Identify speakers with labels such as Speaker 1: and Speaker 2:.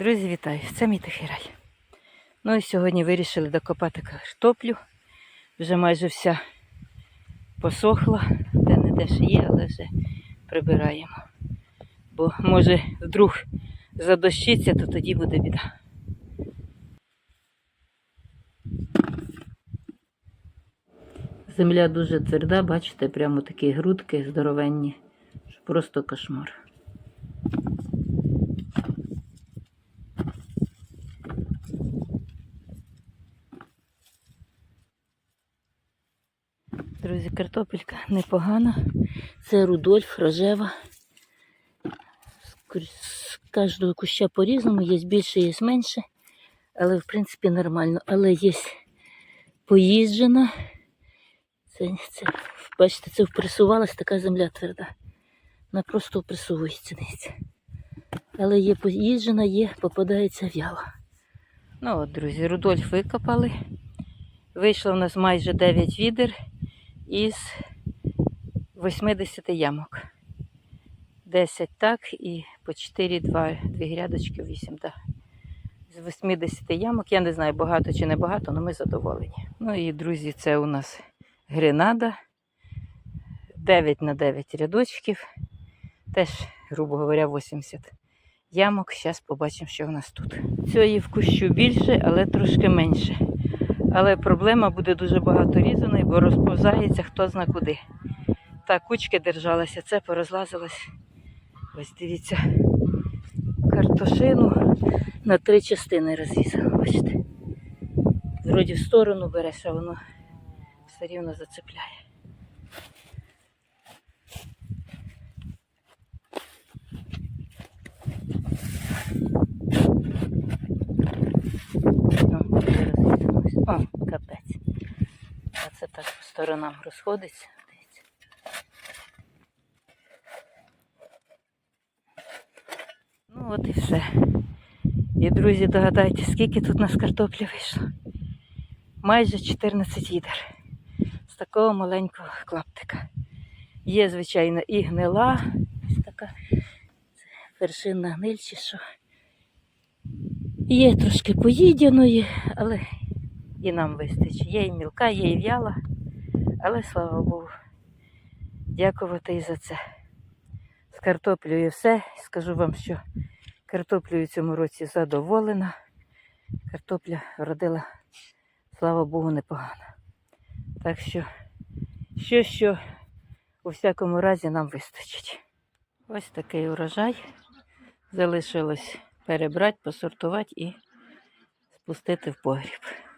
Speaker 1: Друзі, вітаю! Це мій тихий рай. Ну і сьогодні вирішили докопати картоплю. Вже майже вся посохла, де не де ще є, але вже прибираємо. Бо може вдруг задощиться, то тоді буде біда. Земля дуже тверда, бачите, прямо такі грудки здоровенні, що просто кошмар. Друзі, картопелька непогана. Це Рудольф, рожева. З кожного куща по-різному, є більше, є менше. Але в принципі нормально. Але є поїжджена. Це, це, бачите, це впресувалась така земля тверда. Вона просто впресовується. Але є поїжджена, є, попадається вяло. Ну от, друзі, Рудольф викопали. Вийшло в нас майже 9 відер із 80 ямок. 10 так і по 4, 2, 2 грядочки, 8, так. З 80 ямок, я не знаю, багато чи не багато, але ми задоволені. Ну і, друзі, це у нас гренада. 9 на 9 рядочків. Теж, грубо говоря, 80 ямок. Зараз побачимо, що в нас тут. Цієї в кущу більше, але трошки менше. Але проблема буде дуже багато різаної, бо розповзається хто зна куди. Та кучки держалися, це порозлазилось. Ось дивіться, картошину на три частини розрізано, бачите. Вроді в сторону береш, а воно все рівно зацепляє. О, вже розрізалось. О, капець. А це так по сторонам розходиться. Ну от і все. І, друзі, догадайтесь, скільки тут у нас картоплі вийшло. Майже 14 відер. З такого маленького клаптика. Є, звичайно, і гнила. Ось така вершинна гниль чи що. Є трошки поїдяної, але і нам вистачить. Є і мілка, є і в'яла, але слава Богу. Дякувати і за це. З картоплею все. Скажу вам, що картоплею в цьому році задоволена. Картопля родила, слава Богу, непогано. Так що, що, що у всякому разі нам вистачить. Ось такий урожай. Залишилось перебрати, посортувати і спустити в погріб.